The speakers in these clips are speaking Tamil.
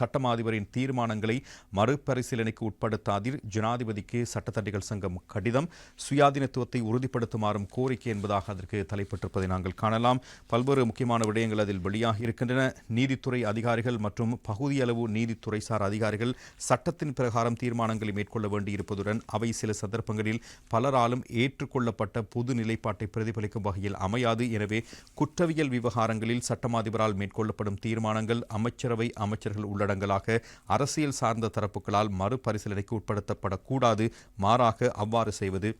சட்டமா அதிபரின் தீர்மானங்களை மறுபரிசீலனைக்கு உட்படுத்தாதீர். ஜனாதிபதிக்கு சட்டத்தண்டிகள் சங்கம் கடிதம் சுயாதீனத்துவத்தை உறுதிப்படுத்துமாறும் கோரிக்கை என்பதாக அதற்கு தலைப்பட்டிருப்பதை நாங்கள் காணலாம். பல்வேறு முக்கியமான விடயங்கள் அதில் வெளியாகி இருக்கின்றன. நீதித்துறை அதிகாரிகள் மற்றும் பகுதியளவு நீதித்துறை சார் அதிகாரிகள் சட்டத்தின் பிரகாரம் தீர்மானங்களை மேற்கொள்ள வேண்டியிருப்பதுடன் அவை சில சந்தர்ப்பங்களில் பலராலும் ஏற்றுக்கொள்ளப்பட்ட பொது நிலைப்பாட்டை பிரதிபலிக்கும் வகையில் அமையாது. எனவே குற்றவியல் விவகாரங்களில் சட்டமாதிபரால் மேற்கொள்ளப்படும் தீர்மானங்கள் அமைச்சரவை அமைச்சர்கள் உள்ளடங்கலாக அரசியல் சார்ந்த தரப்புகளால் மறுபரிசீலனைக்கு உட்படுத்தப்படக்கூடாது மாறாக அவ்வாறு செய்வது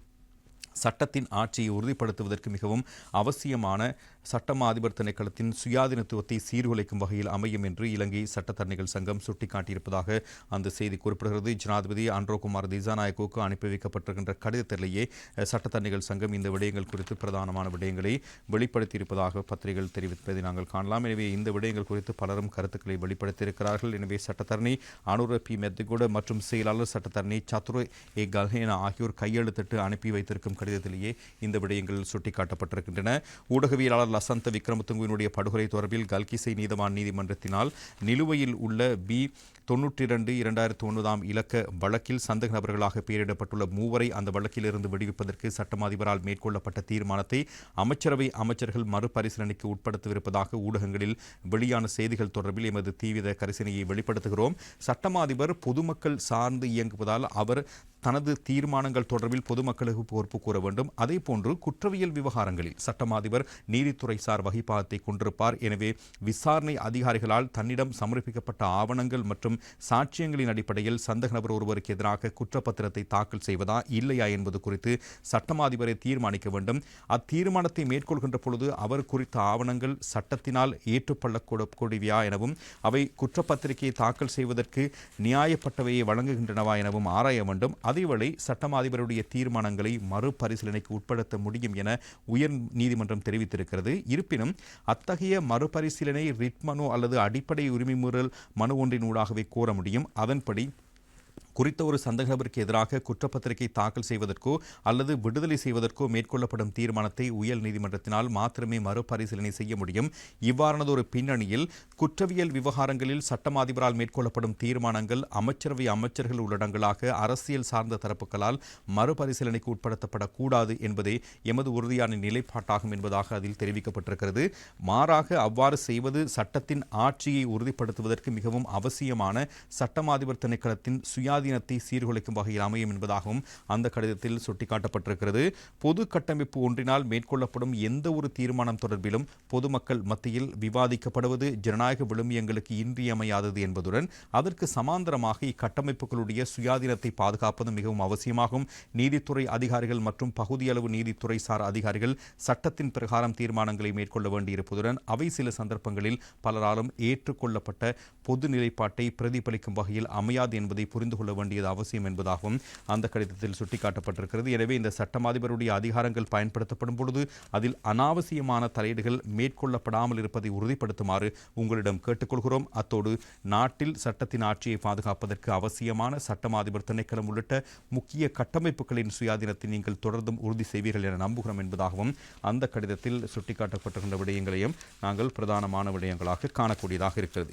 சட்டத்தின் ஆட்சியை உறுதிப்படுத்துவதற்கு மிகவும் அவசியமான சட்டமா அதிபர் திணைக்களத்தின் சுயாதீனத்துவத்தை சீர்குலைக்கும் வகையில் அமையும் என்று இலங்கை சட்டத்தரணிகள் சங்கம் சுட்டிக்காட்டியிருப்பதாக அந்த செய்தி குறிப்பிடுகிறது. ஜனாதிபதி அன்ரோகுமார் திசாநாயக்குக்கு அனுப்பி வைக்கப்பட்டிருக்கின்ற கடிதத்திலேயே சட்டத்தரணிகள் சங்கம் இந்த விடயங்கள் குறித்து பிரதானமான விடயங்களை வெளிப்படுத்தியிருப்பதாக பத்திரிகைகள் தெரிவிப்பதை நாங்கள் காணலாம். எனவே இந்த விடயங்கள் குறித்து பலரும் கருத்துக்களை வெளிப்படுத்தியிருக்கிறார்கள். எனவே சட்டத்தரணி அனுர பி. மெத்திகுட மற்றும் செயலாளர் சட்டத்தரணி சத்ரு ஏ கல்ஹேனா ஆகியோர் கையெழுத்திட்டு அனுப்பி வைத்திருக்கும் கடிதத்திலேயே இந்த விடயங்கள் சுட்டிக்காட்டப்பட்டிருக்கின்றன. ஊடகவியலாளர் லசந்த விக்ரமதுங்குவினுடைய படுகொலை தொடர்பில் கல்கிசை நீதவான் நீதிமன்றத்தினால் நிலுவையில் உள்ள பி தொன்னூற்றி இரண்டு இரண்டாயிரத்தி ஒன்பதாம் இலக்க வழக்கில் சந்தக நபர்களாக பெயரிடப்பட்டுள்ள மூவரை அந்த வழக்கிலிருந்து விடுவிப்பதற்கு சட்டமாதிபரால் மேற்கொள்ளப்பட்ட தீர்மானத்தை அமைச்சரவை அமைச்சர்கள் மறுபரிசீலனைக்கு உட்படுத்தவிருப்பதாக ஊடகங்களில் வெளியான செய்திகள் தொடர்பில் எமது தீவிர கரிசனையை வெளிப்படுத்துகிறோம். சட்டமாதிபர் பொதுமக்கள் சார்ந்து இயங்குவதால் அவர் தனது தீர்மானங்கள் தொடர்பில் பொதுமக்களுக்கு பொறுப்பு கூற வேண்டும். அதே போன்று குற்றவியல் விவகாரங்களில் சட்டமாதிபர் நீதித்துறை சார் வகிப்பாகத்தை கொண்டிருப்பார் எனவே விசாரணை அதிகாரிகளால் தன்னிடம் சமர்ப்பிக்கப்பட்ட ஆவணங்கள் மற்றும் சாட்சியங்களின் அடிப்படையில் சந்தக நபர் ஒருவருக்கு எதிராக குற்றப்பத்திரத்தை தாக்கல் செய்வதா இல்லையா என்பது குறித்து சட்டமாதிபரை தீர்மானிக்க வேண்டும். அத்தீர்மானத்தை மேற்கொள்கின்ற பொழுது அவர் குறித்த ஆவணங்கள் சட்டத்தினால் ஏற்றுக்கொள்ளக்கூடியவையா எனவும் அவை குற்றப்பத்திரிகையை தாக்கல் செய்வதற்கு நியாயப்பட்டவையை வழங்குகின்றனவா எனவும் ஆராய வேண்டும். அதேவேளை சட்டம் அதிபருடைய தீர்மானங்களை மறுபரிசீலனைக்கு உட்படுத்த முடியும் என உயர் நீதிமன்றம் தெரிவித்திருக்கிறது. இருப்பினும் அத்தகைய மறுபரிசீலனை ரிட் மனு அல்லது அடிப்படை உரிமை மீறல் மனு ஒன்றின் ஊடாகவே கோர முடியும். அதன்படி குறித்த ஒரு சந்தக நபருக்கு எதிராக குற்றப்பத்திரிகை தாக்கல் செய்வதற்கோ அல்லது விடுதலை செய்வதற்கோ மேற்கொள்ளப்படும் தீர்மானத்தை உயர் நீதிமன்றத்தினால் மாத்திரமே மறுபரிசீலனை செய்ய முடியும். இவ்வாறானது ஒரு பின்னணியில் குற்றவியல் விவகாரங்களில் சட்டமாதிபரால் மேற்கொள்ளப்படும் தீர்மானங்கள் அமைச்சரவை அமைச்சர்கள் உள்ளடங்களாக அரசியல் சார்ந்த தரப்புகளால் மறுபரிசீலனைக்கு உட்படுத்தப்படக்கூடாது என்பதே எமது உறுதியான நிலைப்பாட்டாகும் என்பதாக அதில் தெரிவிக்கப்பட்டிருக்கிறது. மாறாக அவ்வாறு செய்வது சட்டத்தின் ஆட்சியை உறுதிப்படுத்துவதற்கு மிகவும் அவசியமான சட்டமாதிபர் திணைக்களத்தின் சுயா சுயாதீனத்தை சீர்குலைக்கும் வகையில் அமையும் என்பதாகவும் அந்த கடிதத்தில் சுட்டிக்காட்டப்பட்டிருக்கிறது. பொது கட்டமைப்பு ஒன்றினால் மேற்கொள்ளப்படும் எந்த ஒரு தீர்மானம் தொடர்பிலும் பொதுமக்கள் மத்தியில் விவாதிக்கப்படுவது ஜனநாயக விழுமியங்களுக்கு இன்றியமையாதது என்பதுடன் அதற்கு சமாந்தரமாக இக்கட்டமைப்புகளுடைய சுயாதீனத்தை பாதுகாப்பது மிகவும் அவசியமாகும். நீதித்துறை அதிகாரிகள் மற்றும் பகுதியளவு நீதித்துறை சார் அதிகாரிகள் சட்டத்தின் பிரகாரம் தீர்மானங்களை மேற்கொள்ள வேண்டியிருப்பதுடன் அவை சில சந்தர்ப்பங்களில் பலராலும் ஏற்றுக்கொள்ளப்பட்ட பொது நிலைப்பாட்டை பிரதிபலிக்கும் வகையில் அமையாது என்பதை புரிந்து கொள்ள வேண்டியது அவசியம் என்பதாகவும் அந்த கடிதத்தில் சுட்டிக்காட்டப்பட்டிருக்கிறது. எனவே இந்த சட்டமாதிபருடைய அதிகாரங்கள் பயன்படுத்தப்படும் பொழுது அதில் அனாவசியமான தலையீடுகள் மேற்கொள்ளப்படாமல் இருப்பதை உறுதிப்படுத்துமாறு உங்களிடம் கேட்டுக்கொள்கிறோம். அத்தோடு நாட்டில் சட்டத்தின் ஆட்சியை பாதுகாப்பதற்கு அவசியமான சட்டமாதிபர் திணைக்களம் உள்ளிட்ட முக்கிய கட்டமைப்புகளின் சுயாதீனத்தை நீங்கள் தொடர்ந்தும் உறுதி செய்வீர்கள் என நம்புகிறோம் என்பதாகவும் அந்த கடிதத்தில் சுட்டிக்காட்டப்பட்டிருக்கின்ற விடயங்களையும் நாங்கள் பிரதானமான விடயங்களாக காணக்கூடியதாக இருக்கிறது.